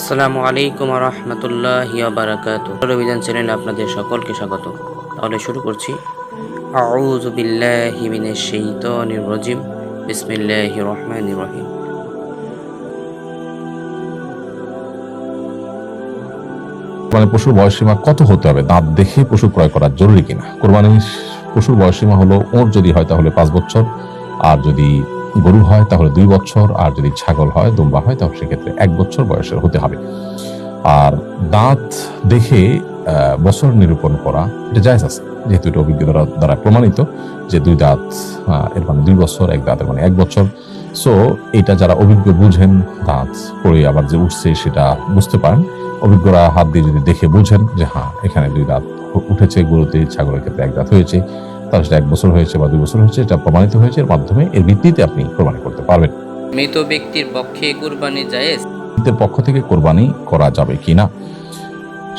আসসালামু আলাইকুম রহমতুল্লাহ বারাকাত অভিযান চ্যানেলে আপনাদের সকলকে স্বাগত। তাহলে শুরু করছি। আউযু বিল্লাহি মিনাশ শাইতানির রাজিম। বিসমিল্লাহির রহমানির রহিম। কোরবানি পশুর বয়সীমা কত হতে হবে? দাঁত দেখে পশু ক্রয় করা জরুরি কিনা? কোরবানির পশুর বয়সীমা হলো ওর যদি হয় তাহলে পাঁচ বছর, আর যদি গরু হয়, তাহলে দুই বছর, আর যদি ছাগল হয়, দুম্বা হয়, তাহলে সেক্ষেত্রে এক বছর বয়সের হতে হবে। আর দাঁত দেখে বছর নিরূপণ করা এটা জায়জ আছে। যেহেতু এটা অভিজ্ঞতা দ্বারা প্রমাণিত যে দুই দাঁত এর মানে দুই বছর, এক দাঁতের মানে এক বছর। সো এটা যারা অভিজ্ঞ বুঝেন, দাঁত পড়ে আবার যে উঠছে সেটা বুঝতে পারেন। অভিজ্ঞরা হাত দিয়ে যদি দেখে বুঝেন যে হ্যাঁ এখানে দুই দাঁত উঠেছে, গরুতে, ছাগলের ক্ষেত্রে এক দাঁত হয়েছে। তাহলে সেটা এক বছর হয়েছে বা দুই বছর হয়েছে এটা প্রমাণিত হয়েছে এর মাধ্যমে এর ভিত্তিতে আপনি কোরবানি করতে পারবেন। মৃত ব্যক্তির পক্ষে কোরবানি জায়েজ? মৃতের পক্ষ থেকে কোরবানি করা যাবে কি না?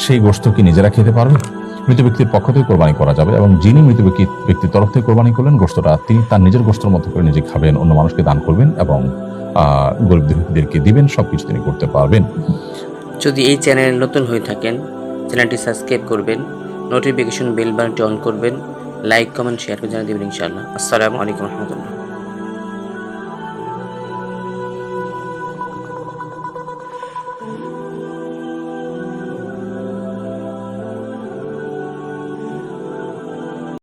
সেই গোষ্ঠ কি নিজেরা খেতে পারবে? মৃত ব্যক্তির পক্ষ থেকে কোরবানি করা যাবে এবং যিনি মৃত ব্যক্তি ব্যক্তির তরফ থেকে কোরবানি করলেন গোষ্ঠটা তিনি তার নিজের গোষ্ঠের মতো করে নিজে খাবেন অন্য মানুষকে দান করবেন এবং গরিব দুঃখীদেরকে দিবেন সবকিছু তিনি করতে পারবেন। যদি এই চ্যানেলে নতুন হয়ে থাকেন চ্যানেলটি সাবস্ক্রাইব করবেন নোটিফিকেশন বেল বাটনটি অন করবেন লাইক কমেন্ট শেয়ার করে জানিয়ে দেবেন ইনশাআল্লাহ আসসালামু আলাইকুম রহমতুল্লাহ